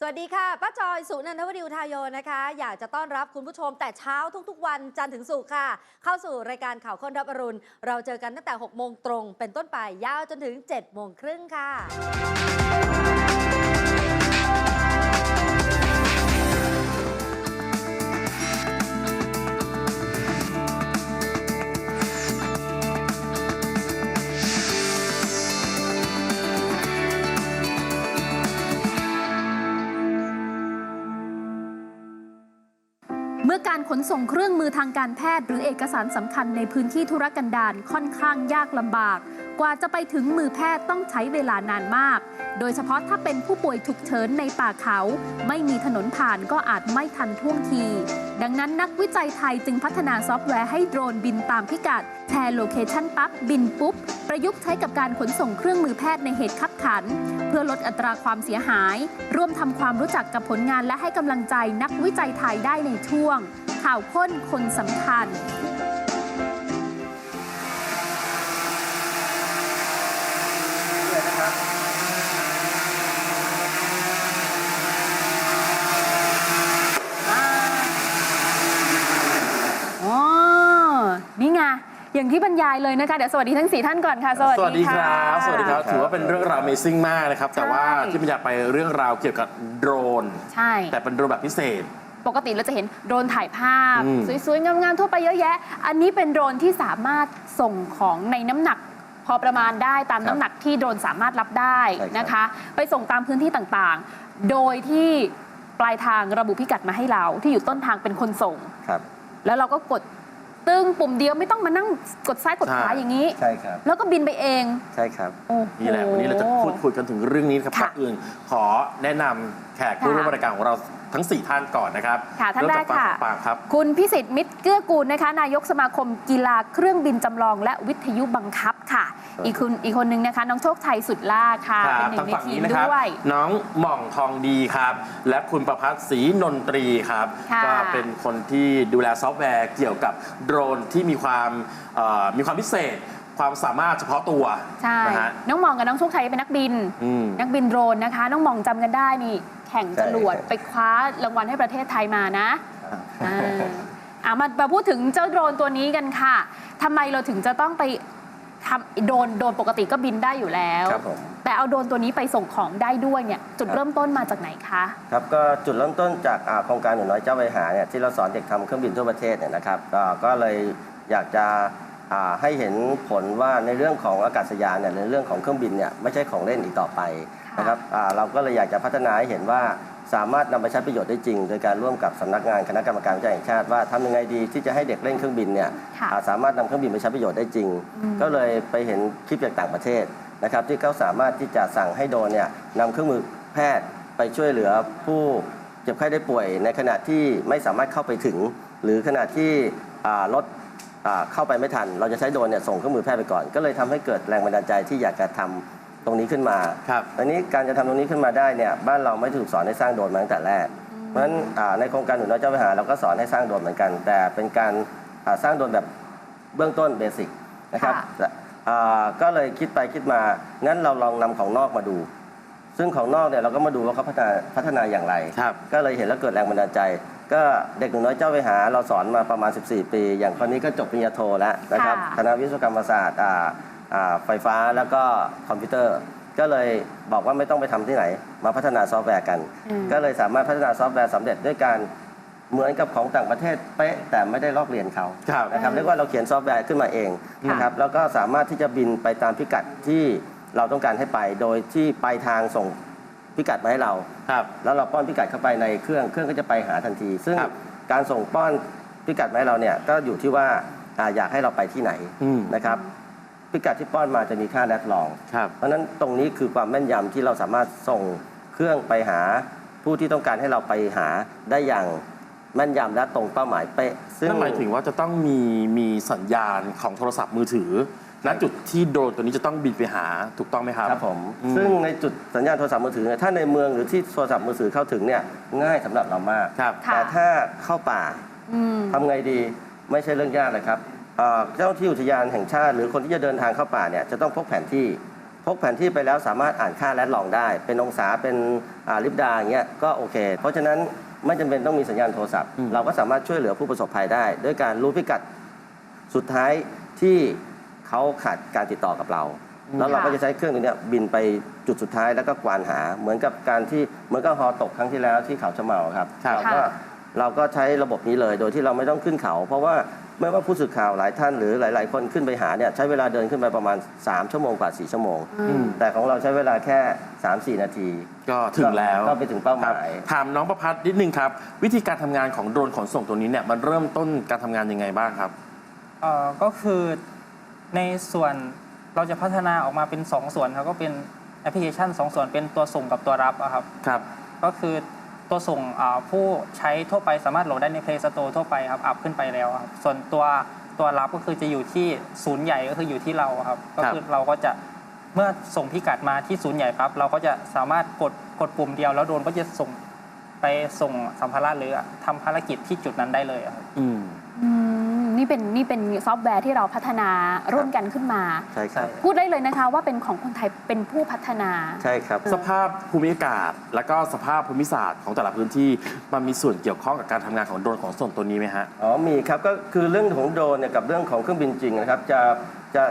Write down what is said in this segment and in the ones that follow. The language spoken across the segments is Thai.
สวัสดีค่ะป้าจอยสุนันทวดีอุทายโยนะคะ อยากจะต้อนรับคุณผู้ชมแต่เช้าทุกๆ วันจันทร์ถึงศุกร์ค่ะ เข้าสู่รายการข่าวค้นรับอรุณ เราเจอกันตั้งแต่ 6 โมงตรง เป็นต้นไปยาวจนถึง 7 โมงครึ่งค่ะ เมื่อการขนส่งเครื่องมือทางการแพทย์ หรือเอกสารสำคัญในพื้นที่ธุรกันดารค่อนข้างยากลำบาก กว่าจะไปถึงมือแพทย์ต้องใช้เวลานานมาก โดยเฉพาะถ้าเป็นผู้ป่วยฉุกเฉินในป่าเขา ไม่มีถนนผ่านก็อาจไม่ทันท่วงที ดังนั้นนักวิจัยไทยจึงพัฒนาซอฟต์แวร์ให้โดรนบินตามพิกัดแชร์โลเคชันปั๊บบินปุ๊บ ประยุกต์ใช้กับการขนส่งเครื่องมือแพทย์ในเหตุขับขัน เพื่อลดอัตราความเสียหาย ร่วมทำความรู้จักกับผลงานและให้กำลังใจนักวิจัยไทยได้ในช่วง ข่าวค้นคนสำคัญ อ๋อ นี่ไงอย่างที่บรรยายเลยนะคะ เดี๋ยวสวัสดีทั้ง 4 ท่านก่อนค่ะ สวัสวัสดีคค่ะรับ สวัสดีครับ ถือว่าเป็นเรื่องราว Amazing มากนะครับ แต่ว่าใช่ที่มันอยากไปเรื่องราวเกี่ยวกับโดรน ใช่ แต่เป็นโดรนแบบพิเศษ ปกติเราจะเห็นโดรนถ่ายภาพอืมสวยๆ งามๆ ทั่วไปเยอะแยะ อันนี้เป็นโดรนที่สามารถส่งของในน้ำหนักพอประมาณได้ตามน้ำหนักที่โดรนสามารถรับได้ใช่ครับนะคะ ไปส่งตามพื้นที่ต่างๆ โดยที่ปลายทางระบุพิกัดมาให้เราที่อยู่ต้นทางเป็นคนส่งครับแล้วเราก็กด ตึ้งปุ่มเดียวไม่ต้องมานั่งกดซ้ายกดขวาใช่อย่างนี้ ใช่ครับ แล้วก็บินไปเอง ใช่ครับ โอ้โห นี่แหละวันนี้เราจะพูดคุยกันถึงเรื่องนี้ครับค่ะก่อนอื่น ขอแนะนำแขกผู้ร่วมรายการของเรา ทั้ง 4 ท่านก่อนนะครับค่ะท่านเริ่มแรจากกฝั่งค่ะของปางครับ คุณพิสิทธิ์มิตรเกื้อกูลนะคะ นายกสมาคมกีฬาเครื่องบินจำลอง และวิทยุบังคับค่ะครับอีกคุณอีกคนนึงนะคะ น้องโชคชัยสุดล่าค่ะคเป็นรับหนึ่ทางงในฝั่งทีมนี้นะครับด้วยน้องหม่องทองดีครับ และคุณประพัฒน์ศรีนนตรีครับค่ะก็เป็นคนที่ดูแลซอฟต์แวร์เกี่ยวกับโดรนที่มีความเอ่อมีความพิเศษ ความสามารถเฉพาะตัวใช่ นะฮะ น้องหมองกับน้องโชคชัยเป็นนักบิน อืม นักบินโดรนนะคะ น้องหมองจำกันได้นี่ แข่งจรวดใช่ ไปคว้ารางวัลให้ประเทศไทยมานะอ่าอะมามาพูดถึงเจ้าโดรนตัวนี้กันค่ะทำไมเราถึงจะต้องไปทำโดรนโดรนปกติก็บินได้อยู่แล้ว ครับผม แต่เอาโดรนตัวนี้ไปส่งของได้ด้วยเนี่ย จุดครับ เริ่มต้นมาจากไหนคะ ครับก็จุดเริ่มต้นจากอ่าโครงการหนูน้อยเจ้าไปหาเนี่ยที่เราสอนเด็กทำเครื่องบินทั่วประเทศเนี่ยนะครับก็ก็เลยอยากจะอ่า ให้เห็นผลว่าในเรื่องของอากาศยานเนี่ยในเรื่องของเครื่องบินเนี่ยไม่ใช่ของเล่นอีกต่อไปค่ะนะครับอ่าเราก็เลยอยากจะพัฒนาให้เห็นว่าสามารถนำไปใช้ประโยชน์ได้จริง โดยการร่วมกับสำนักงานคณะกรรมการวิจัยแห่งชาติว่าทำยังไงดีที่จะให้เด็กเล่นเครื่องบินเนี่ยค่ะอ่าสามารถนำเครื่องบินไปใช้ประโยชน์ได้จริงอืมก็เลยไปเห็นคลิปจากต่างประเทศนะครับที่เขาสามารถที่จะสั่งให้โดรนเนี่ยนำเครื่องมือแพทย์ไปช่วยเหลือผู้เจ็บไข้ได้ป่วย ในขณะที่ไม่สามารถเข้าไปถึง หรือขณะที่อ่ารถอ่า เข้าไปไม่ทัน เราจะใช้โดรนเนี่ยส่งเครื่องมือแพทย์ไปก่อน ก็เลยทำให้เกิดแรงบันดาลใจที่อยากจะทำตรงนี้ขึ้นมาครับอันนี้การจะทำตรงนี้ขึ้นมาได้เนี่ยบ้านเราไม่ถูกสอนให้สร้างโดรนมาตั้งแต่แรก เพราะฉะนั้นอ่าในโครงการหนูน้อยเจ้าไปหาเราก็สอนให้สร้างโดรนเหมือนกัน แต่เป็นการอ่าสร้างโดรนแบบเบื้องต้นเบสิกนะครับค่ะแต่อ่าก็เลยคิดไปคิดมา งั้นเราลองนำของนอกมาดู ซึ่งของนอกเนี่ยเราก็มาดูว่าเขาพัฒนาพัฒนาอย่างไรครับก็เลยเห็นแล้วเกิดแรงบันดาลใจ ก็เด็กหนูน้อยเจ้าไปหาเราสอนมาประมาณ 14 ปี อย่างคนนี้ก็จบปริญญาโทแล้วนะครับค่ะ คณะวิศวกรรมศาสตร์อ่าอ่าไฟฟ้าแล้วก็คอมพิวเตอร์ ก็เลยบอกว่าไม่ต้องไปทำที่ไหน มาพัฒนาซอฟต์แวร์กัน อืม ก็เลยสามารถพัฒนาซอฟต์แวร์สำเร็จด้วยการเหมือนกับของต่างประเทศเป๊ะแต่ไม่ได้ลอกเรียนเขา ครับ นะครับเรียกว่าเราเขียนซอฟต์แวร์ขึ้นมาเองนะครับแล้วก็สามารถที่จะบินไปตามพิกัดที่เราต้องการให้ไป โดยที่ปลายทางส่ง พิกัดมาให้เรา ครับ แล้วเราป้อนพิกัดเข้าไปในเครื่อง เครื่องก็จะไปหาทันที ซึ่งครับการส่งป้อนพิกัดมาให้เราเนี่ยก็อยู่ที่ว่าอ่าอยากให้เราไปที่ไหนอืม นะครับ พิกัดที่ป้อนมาจะมีค่าแรดลอง ครับ เพราะฉะนั้นตรงนี้คือความแม่นยำที่เราสามารถส่งเครื่องไปหาผู้ที่ต้องการให้เราไปหาได้อย่างแม่นยำและตรงเป้าหมายเป๊ะ ซึ่ง นั่นหมายถึงว่าจะต้องมีมีสัญญาณของโทรศัพท์มือถือ ณจุดที่โดรนตัวนี้จะต้องบินไปหาถูกต้องไหมครับครับผมอืมซึ่งในจุดสัญญาณโทรศัพท์มือถือเนี่ยถ้าในเมืองหรือที่โทรศัพท์มือถือเข้าถึงเนี่ยง่ายสำหรับเรามาก ครับ ค่ะ แต่ถ้าเข้าป่าอืม ทำไงดีไม่ใช่เรื่องยากเลยครับเอ่อเจ้าหน้าที่อุทยานแห่งชาติ หรือคนที่จะเดินทางเข้าป่าเนี่ยจะต้องพกแผนที่พพกแผนที่ไปแล้วสามารถอ่านค่าแรดลองได้ เป็นองศาเป็นอ่าลิบดาอย่างเงี้ยก็โอเค เพราะฉะนั้นไม่จำเป็นต้องมีสัญญาณโทรศัพท์ อืม เราก็สามารถช่วยเหลือผู้ประสบภัยได้ ด้วยการรู้พิกัดสุดท้ายที่ เขาขาดการติดต่อกับเรา แล้วเราก็จะใช้เครื่องตัวเนี้ยบินไปจุดสุดท้ายแล้วก็กวานหา เหมือนกับการที่เหมือนกับฮอตกครั้งที่แล้วที่เขาชะเมาครับครับ เราก็เราก็ใช้ระบบนี้เลยโดยที่เราไม่ต้องขึ้นเขา เพราะว่าไม่ว่าผู้สื่อข่าวหลายท่านหรือหลาย ๆ คนขึ้นไปหาเนี่ยใช้เวลาเดินขึ้นไปประมาณ 3 ชั่วโมงกว่า 4 ชั่วโมงอืมแต่ของเราใช้เวลาแค่ 3-4 นาทีก็ถึงแล้วก็ไปถึงเป้าหครับมาย ถามน้องประพัฒน์นิดนึงครับ วิธีการทำงานของโดรนขนส่งตัวนี้เนี่ยมันเริ่มต้นการทำงานยังไงบ้างครับ เอ่อก็คือ ในส่วนเราจะพัฒนาออกมาเป็น 2 ส่วนครับก็เป็นแอปพลิเคชัน 2 ส่วนเป็นตัวส่งกับตัวรับอะครับ ครับ ก็คือตัวส่งอ่าผู้ใช้ทั่วไปสามารถโหลดได้ใน Play Store ทั่วไปครับอัพขึ้นไปแล้วครับส่วนตัวตัวรับก็คือจะอยู่ที่ศูนย์ใหญ่ก็คืออยู่ที่เราครับ ก็คือเราก็จะเมื่อส่งพิกัดมาที่ศูนย์ใหญ่ปั๊บเราก็จะสามารถกดกดปุ่มเดียว แล้วโดรนก็จะส่งไปส่งสัมภาระหรือทำภารกิจที่จุดนั้นได้เลยครับอืมอืม นี่เป็นนี่เป็นซอฟต์แวร์ที่เราพัฒนาร่วมกันขึ้นมา ใช่ครับ พูดได้เลยนะคะว่าเป็นของคนไทยเป็นผู้พัฒนา ใช่ครับ สภาพภูมิอากาศ แล้วก็สภาพภูมิศาสตร์ของแต่ละพื้นที่มันมีส่วนเกี่ยวข้องกับการทำงานของโดรนขนส่งตัวนี้ไหมฮะอ๋อมีครับก็คือเรื่องของโดรนเนี่ยกับเรื่องของเครื่องบินจริงนะครับจะจะ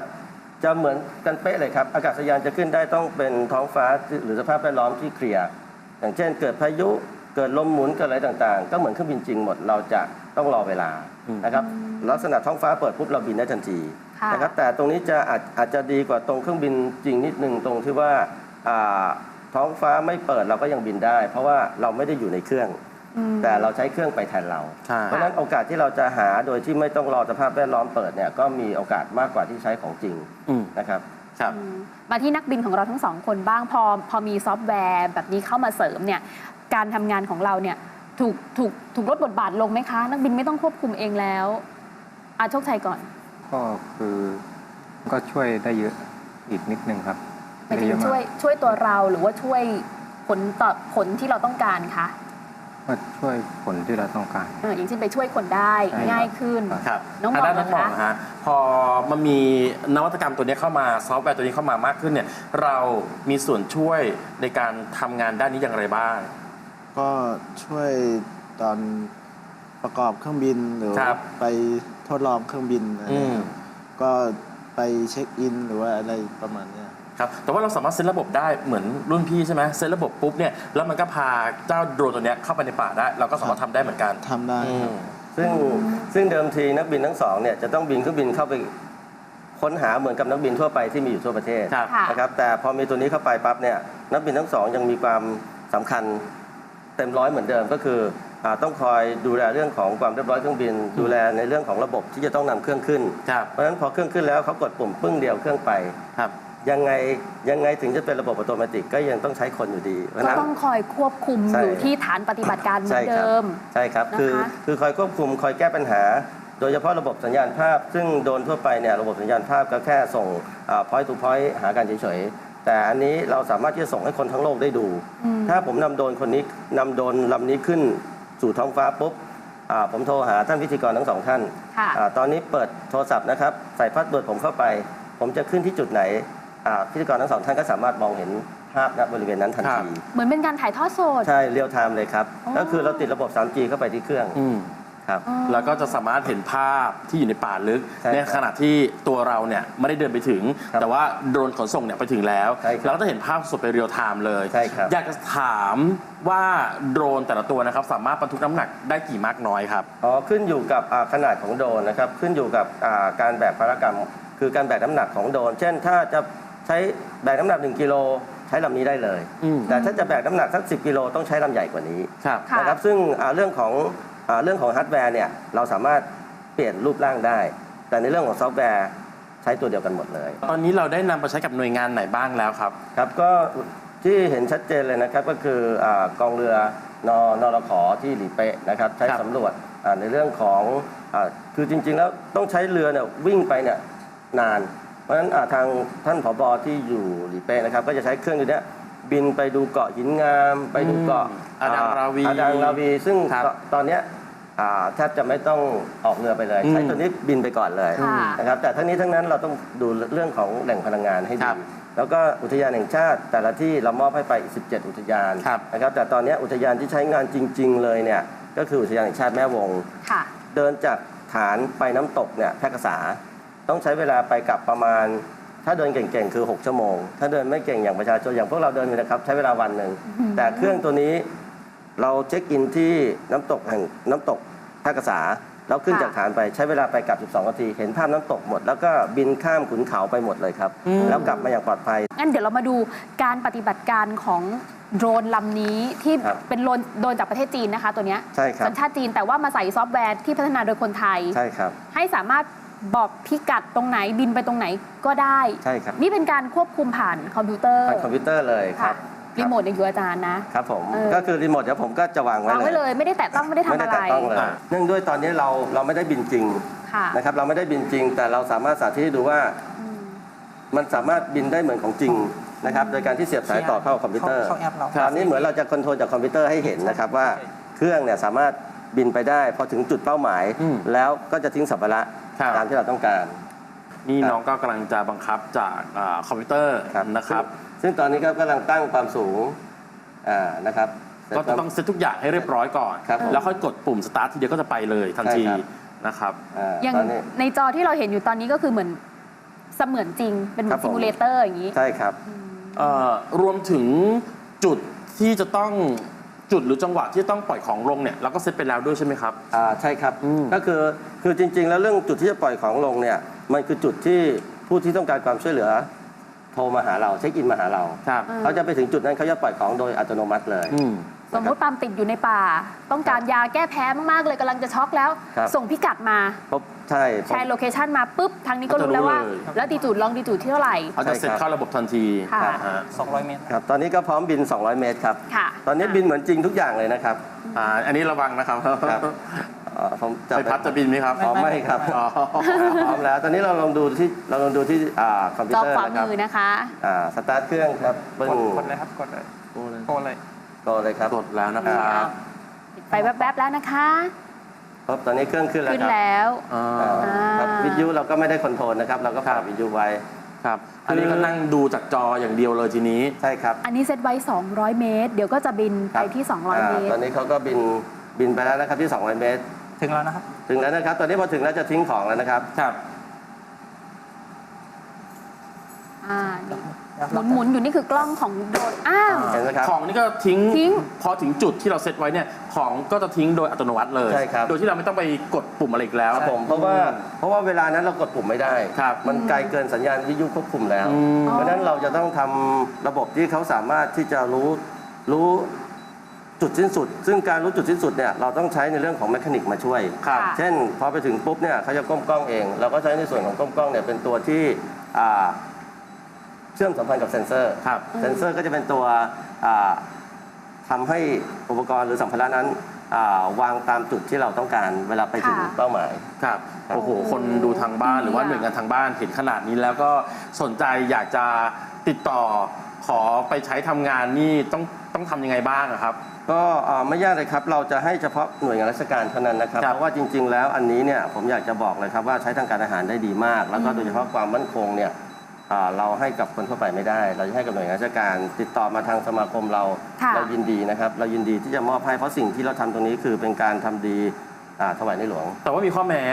จะเหมือนกันเป๊ะเลยครับ อากาศยานจะขึ้นได้ต้องเป็นท้องฟ้าหรือสภาพแวดล้อมที่เคลียร์อย่างเช่น เกิดพายุเกิดลมหมุนเกิดอะไรต่างๆ ก็เหมือนเครื่องบินจริงหมดเราจะ ต้องรอเวลาอืมนะครับลักษณะท้องฟ้าเปิดปุ๊บเราบินได้ทันทีค่ะนะครับแต่ตรงนี้จะอาจอาจจะดีกว่าตรงเครื่องบินจริงนิดนึงตรงที่ว่าอ่าท้องฟ้าไม่เปิดเราก็ยังบินได้ เพราะว่าเราไม่ได้อยู่ในเครื่องอืมแต่เราใช้เครื่องไปแทนเราใช่เพราะฉะนั้นโอกาสที่เราจะหาโดยที่ไม่ต้องรอสภาพแวดล้อมเปิดเนี่ยก็มีโอกาสมากกว่าที่ใช้ของจริงอืมนะครับครับอืมมาที่นักบินของเราทั้งสองคนบ้างพอพอมีซอฟต์แวร์แบบนี้เข้ามาเสริมเนี่ยการทำงานของเราเนี่ย ถูกถูกถูกลดบทบาทลงไหมคะ นักบินไม่ต้องควบคุมเองแล้วอาโชคชัยก่อน ก็คือก็ช่วยได้เยอะอีกนิดนึงครับหมายถึด้งเอะกช่วยช่วยตัวเราหรือว่าช่วยผลต่อผลที่เราต้องการคะก็ช่วยผลที่เราต้องการเอออย่างเช่นไปช่วยคนได้ใช่ครับง่ายขึ้นครับน้องทางด้านหม่น้อองมหมองนะคะนะฮะพอมันมีนวัตกรรมตัวนี้เข้ามาซอฟต์แวร์ตัวนี้เข้ามามากขึ้นเนี่ยเรามีส่วนช่วยในการทำงานด้านนี้อย่างไรบ้าง ก็ช่วยตอนประกอบเครื่องบินหรือครับไปทดลองเครื่องบินอะไรอืม ครับก็ไปเช็คอินหรือว่าอะไรประมาณเนี้ย ครับแต่ว่าเราสามารถเซตระบบได้เหมือนรุ่นพี่ใช่ไหมเซตระบบปุ๊บเนี่ยแล้วมันก็พาเจ้าโดรนตัวเนี้ยเข้าไปในป่าได้ เราก็สามารถทำได้เหมือนกัน ทำได้อืครับมซึ่งซึ่งเดิมทีนักบินทั้งสองเนี่ยจะต้องบินเครื่องบินเข้าไปค้นหาเหมือนกับนักบินทั่วไปที่มีอยู่ทั่วประเทศครับ ค่ะ นะครับแต่พอมีตัวนี้เข้าไปปั๊บเนี่ยนักบินทั้งสองยังมีความสำคัญ เต็มร้อยเหมือนเดิมก็คืออาต้องคอยดูแลเรื่องของความเรียบร้อยเครื่องบิน ดูแลในเรื่องของระบบที่จะต้องนำเครื่องขึ้นครับเพราะฉะนั้นพอเครื่องขึ้นแล้วเขากดปุ่มปึ้งเดียวเครื่องไปครับยังไงยังไงถึงจะเป็นระบบอัตโนมัติก็ยังต้องใช้คนอยู่ดีเพราะฉะก็นั้นต้องคอยควบคุมใช่อยู่ที่ฐานปฏิบัติการเหมือนเดิม ใช่ครับคือนะคะคือคอยควบคุมคอยแก้ปัญหา โดยเฉพาะระบบสัญญาณภาพ ซึ่งโดนทั่วไปเนี่ยระบบสัญญาณภาพก็แค่ส่ง point to point หากันเฉยๆ แต่อันนี้เราสามารถที่จะส่งให้คนทั้งโลกได้ดูอืมถ้าผมนำโดรนคนนี้นำโดรนลำนี้ขึ้นสู่ท้องฟ้าปุ๊บอ่าผมโทรหาท่านพิธีกรทั้งสองท่านค่ะอาตอนนี้เปิดโทรศัพท์นะครับ ใส่พาสเวิร์ดผมเข้าไป ผมจะขึ้นที่จุดไหนอ่าพิธีกรทั้งสองท่านก็สามารถมองเห็นภาพณบริเวณนั้นทันครับ ที เหมือนเป็นการถ่ายทอดสด ใช่เรียลไทม์เลยครับ อ๋อ ก็คือเราติดระบบ 3G เข้าไปที่เครื่อง อืม ครับอ๋อแล้วก็จะสามารถเห็นภาพที่อยู่ในป่าลึกใช่ครับในขณะที่ตัวเราเนี่ยไม่ได้เดินไปถึง ครับแต่ว่าโดรนขนส่งเนี่ยไปถึงแล้ว ใช่ครับเราก็จะเห็นภาพสดไปเรียลไทม์เลย ใช่ครับ อยากจะถามว่าโดรนแต่ละตัวนะครับ สามารถบรรทุกน้ำหนักได้กี่มากน้อยครับ อ๋อขึ้นอยู่กับอ่าขนาดของโดรนนะครับขึ้นอยู่กับอ่าการแบกภารกรรม คือการแบกน้ำหนักของโดรนเช่น ถ้าจะใช้แบกน้ำหนัก 1กิโลใช้ลำนี้ได้เลย อืม แต่ถ้าจะแบกน้ำหนักสัก10กิโลต้องใช้ลำใหญ่กว่านี้ครับ ค่ะ นะครับซึ่งอ่าเรื่องของอ่า เรื่องของฮาร์ดแวร์เนี่ยเราสามารถเปลี่ยนรูปร่างได้ แต่ในเรื่องของซอฟต์แวร์ใช้ตัวเดียวกันหมดเลย ตอนนี้เราได้นำไปใช้กับหน่วยงานไหนบ้างแล้วครับ ครับก็ที่เห็นชัดเจนเลยนะครับก็คืออากองเรือนอนรขอที่หลีเป๊ะนะครับใช้ครับสำรวจอ่าในเรื่องของอาคือจริง ๆ แล้วต้องใช้เรือเนี่ยวิ่งไปเนี่ยนาน เพราะฉะนั้นอ่าทางท่านผบที่อยู่หลีเป๊ะนะครับก็จะใช้เครื่องตัวเนี้ยบินไปดูเกาะหินงาม ไปดูเกาะอืมอาดังราวีอาดังราวี ซึ่งครับตอนเนี้ย อ่าแทบจะไม่ต้องออกเรือไปเลยอืมใช้ตัวนี้บินไปก่อนเลยค่ะ นะครับแต่ทั้งนี้ทั้งนั้นเราต้องดูเรื่องของแหล่งพลังงานให้คดีรับแล้วก็อุทยานแห่งชาติแต่ละที่เรามอบให้ไปอีก17 อุทยานครับนะครับแต่ตอนนี้อุทยานที่ใช้งานจริง ๆ เลยเนี่ยก็คืออุทยานแห่งชาติแม่วง ค่ะ เดินจากฐานไปน้ำตกเนี่ยแพร่กษา ต้องใช้เวลาไปกลับประมาณ ถ้าเดินเก่งๆ คือ 6 ชั่วโมง ถ้าเดินไม่เก่งอย่างประชาชนอย่างพวกเราเดินอยู่นะครับ ใช้เวลาวันหนึ่ง แต่เครื่องตัวนี้เราเช็คอินที่น้ำตกแห่งน้ำตก แพร่กษาเราขึ้นค่ะจากฐานไปใช้เวลาไปกลับ 12 นาที เห็นภาพน้ำตกหมด แล้วก็บินข้ามขุนเขาไปหมดเลยครับ แล้วกลับมาอย่างปลอดภัย งั้นเดี๋ยวเรามาดูการปฏิบัติการของโดรนลำนี้ที่ครับเป็นโดรนโดรนจากประเทศจีนนะคะ ตัวเนี้ยใช่ครับ สัญชาติจีนแต่ว่ามาใส่ซอฟต์แวร์ที่พัฒนาโดยคนไทย ใช่ครับ ให้สามารถบอกพิกัดตรงไหนบินไปตรงไหนก็ได้ ใช่ครับนี่เป็นการควบคุมผ่านคอมพิวเตอร์ ผ่านคอมพิวเตอร์เลยคค่ะ รับรีโมทเนี่ยอยู่อาจารย์นะ ครับผมเออ ก็คือรีโมทเดี๋ยวผมก็จะวางไว้วางไว้เลเลย ย ไม่ได้แตะต้องไม่ได้ทำไม่ได้อะไร แตะต้องเลยอ่าเนื่องด้วยตอนนี้เราเราไม่ได้บินจริงค่ะนะครับเราไม่ได้บินจริง แต่เราสามารถสาธิตให้ดูว่ามันสามารถบินได้เหมือนของจริงนะครับโดยการที่เสียบสายต่อเข้าคอมพิวเตอร์เข้าแอปเราตอนนี้เหมือนเราจะคอนโทรลจากคอมพิวเตอร์ให้เห็นนะครับว่าเครื่องเนี่ยสามารถบินไปได้พอถึงจุดเป้าหมาย อืมแล้วก็จะทิ้งสัมภาระครับ ตามที่เราต้องการ นี่ครับน้องก็กำลังจะบังคับจากอ่าคอมพิวเตอร์นะครับ ซึ่งซึ่งตอนนี้ก็กำลังตั้งความสูงอ่านะครับก็จะต้องเซตทุกอย่างให้เรียบร้อยก่อน ครับผมแล้วค่อยกดปุ่มสตาร์ททีเดียวก็จะไปเลยทันทีใช่ครับ นะครับ อ่าอย่างตอนนี้ ในจอที่เราเห็นอยู่ตอนนี้ก็คือเหมือนเสมือนจริงเป็นเหมืครัอนบผม ซิมูเลเตอร์อย่างนี้ ใช่ครับ เอ่อรวมถึงจุดที่จะต้องจุดหรือจังหวะที่ต้องปล่อยของลงเนี่ยเราก็เซตไปแล้วด้วยใช่ไหมครับ อ่าใช่ครับ อืมก็คือคือจริง ๆ แล้วเรื่องจุดที่จะปล่อยของลงเนี่ยมันคือจุดที่ผู้ที่ต้องการความช่วยเหลือโทรมาหาเราเช็คอินมาหาเรา ครับอืมเขาจะไปถึงจุดนั้นเขาจะปล่อยของโดยอัตโนมัติเลย อืม สมมติปาล์มติดอยู่ในป่า ต้องการยาแก้แพ้มากๆเลยกำลังจะช็อกแล้ว ครับ ส่งพิกัดมาพบใช่ผมแชร์โลเคชันมาปุ๊บ ทางนี้ก็รู้แล้วว่าเขาจะรู้เลย แล้วดีจูดลองดีจูดที่เท่าไหร่ เขาจะเสร็จใช่ครับเข้าระบบทันทีค่ะ นะฮะ200 เมตร ครับ ตอนนี้ก็พร้อมบิน 200 เมตรครับ ค่ะตอนนี้บินเหมือนจริงทุกอย่างเลยนะครับ อ่าอันนี้ระวังนะครับ ครับ เอ่อผมจะไปพัดจะบินไหมครับพร้อมไม่ครับอ๋อพร้อมแล้วตอนนี้เราลองดูที่เราลองดูที่อ่าคอมพิวจอเตอร์ขวานะครับมือนะคะ อ่าสตาร์ทเครื่องครับปึ้งกดกดเลยครับกดเลยโกดเลยโตเลยครับกดแล้วนะครับปิดไปแวบๆแล้วนะคะ ครับตอนนี้เครื่องขึ้นแล้วขึ้นครับแล้วอ่าอ่าครับอ่าวิทยุเราก็ไม่ได้คอนโทรลนะครับเราก็ปรับครับวิทยุไว้ ครับ อันนี้ก็นั่งดูจากจออย่างเดียวเลยทีนี้ ใช่ครับอันนี้เซตไว้ 200 เมตร เดี๋ยวก็จะบินไปที่ 200 เมาตตรอนนี้เขาก็บินบินไปแล้วนะครับที่ 200 เมตร ถึงแล้วนะครับ ถึงแล้วนะครับ ตอนนี้พอถึงแล้วจะทิ้งของแล้วนะครับ ครับอ่านี่หมุนหมุนๆอยู่นี่คือกล้องของโดรนอ้าว เห็นไหมครับ ของนี่ก็ทิ้งทิ้ง พอถึงจุดที่เราเซตไว้เนี่ยของก็จะทิ้งโดยอัตโนมัติเลย ใช่ครับ โดยที่เราไม่ต้องไปกดปุ่มอะไรอีกแล้ว ครับผมเพราะว่าเพราะว่าเวลานั้นเรากดปุ่มไม่ได้ ครับมันไกลเกินสัญญาณวิทยุควบคุมแล้ว อืม เพราะฉะนั้นเราจะต้องทำระบบที่เขาสามารถที่จะรู้รู้ จุดสิ้นสุด ซึ่งการรู้จุดสิ้นสุดเนี่ยเราต้องใช้ในเรื่องของแมคานิกมาช่วย ครับค่ะเช่นพอไปถึงปุ๊บเนี่ยเขาจะก้มกล้องเอง เราก็ใช้ในส่วนของก้มกล้องเนี่ยเป็นตัวที่อ่าเชื่อมสัมพันธ์กับเซ็นเซอร์ครับ เซ็นเซอร์ก็จะเป็นตัวอ่าทำให้อุปกรณ์หรือสัมภาระนั้นอ่าวางตามจุดที่เราต้องการเวลาไปถึงค่ะ เป้าหมาย ครับ ครับ โอ้โห คนดูทางบ้านหรือว่าดีอะหน่วยงานทางบ้านเห็นขนาดนี้แล้วก็สนใจอยากจะติดต่อ ขอไปใช้ทำงานนี่ต้องต้องทำยังไงบ้างอะครับ ก็เอ่อไม่ยากเลยครับ เราจะให้เฉพาะหน่วยงานราชการเท่านั้นนะครับ ครับเพราะว่าจริง ๆ แล้วอันนี้เนี่ยผมอยากจะบอกเลยครับว่าใช้ทางการอาหารได้ดีมาก แล้วก็โดยเฉพาะความมั่นคงเนี่ยอ่าเราให้กับคนทั่วไปไม่ได้ เราจะให้กับหน่วยงานราชการ ติดต่อมาทางสมาคมเรา ค่ะ เรายินดีนะครับ เรายินดีที่จะมอบให้เพราะสิ่งที่เราทำตรงนี้คือเป็นการทำดีอ่าถวายในหลวง แต่ว่ามีข้อแม้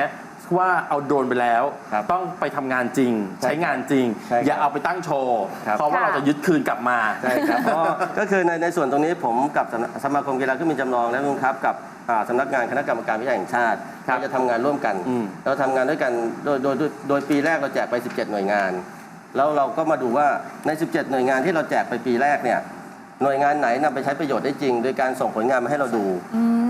ว่าเอาโดรนไปแล้ว ครับต้องไปทำงานจริงใช่ใช้งานจริง ใช่ครับอย่าเอาไปตั้งโชว์ครับ เพราะว่าค่ะ เราจะยึดคืนกลับมา ใช่ครับเพราะก็คือในในส่วนตรงนี้ผมกับสำนักสมาคมกีฬาเครื่องบินจำลองและลุงครับกับอ่าสำนักงานคณะกรรมการวิจัยแห่งชาติครับเราจะทำงานร่วมกัน อืม เราทำงานด้วยกันโดยโดยโดยโดยปีแรกเราแจกไป 17 หน่วยงาน แล้วเราก็มาดูว่าใน 17 หน่วยงานที่เราแจกไปปีแรกเนี่ยหน่วยงานไหนนำไปใช้ประโยชน์ได้จริง โดยการส่งผลงานมาให้เราดู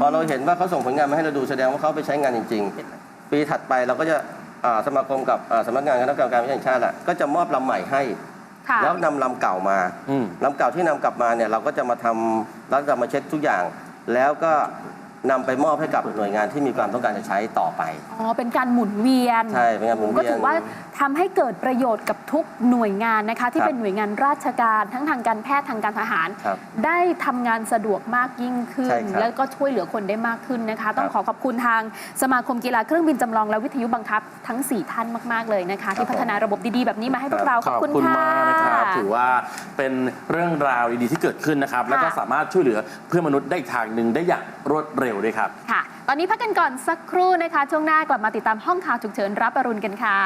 พอเราเห็นว่าเขาส่งผลงานมาให้เราดูแสดงว่าเขาไปใช้งานจริงๆ ปีถัดไปเราก็จะอ่าสมาคมกับอ่าสำนักงานคณะกรรมการวิจัยแห่งชาติอะก็จะมอบลำใหม่ให้ค่ะแล้วนำลำเก่ามาอืมลำเก่าที่นำกลับมาเนี่ยเราก็จะมาทำแล้วจะมาเช็คทุกอย่าง แล้วก็นำไปมอบให้กับหน่วยงานที่มีความต้องการจะใช้ต่อไป อ๋อ เป็นการหมุนเวียน ใช่ เป็นการหมุนเวียน ก็ถือว่าทำให้เกิดประโยชน์กับทุกหน่วยงานนะคะที่ครับเป็นหน่วยงานราชการทั้งทางการแพทย์ทางการทหาร ครับได้ทำงานสะดวกมากยิ่งขึ้ใช่นครับแล้วก็ช่วยเหลือคนได้มากขึ้นนะคะ ต้องครับขอขอบคุณทางสมาคมกีฬาเครื่องบินจำลองและวิทยุบังคับ ทั้ง 4 ท่านมากๆเลยนะคะ ที่พัฒนาระบบดีๆ แบบนี้มาให้พวกเราขอบคุณขอบคุณค่ะมากนะครับ ถือว่าเป็นเรื่องราวดีๆที่เกิดขึ้นนะครับ แล้วก็ค่ะสามารถช่วยเหลือเพื่อนมนุษย์ได้อีกทางหนึ่งได้อย่างรวดเร็วด้วยครับ ค่ะ ตอนนี้พักกันก่อนสักครู่นะคะ ช่วงหน้ากลับมาติดตามห้องข่าวฉุกเฉินรับอรุณกันค่ะ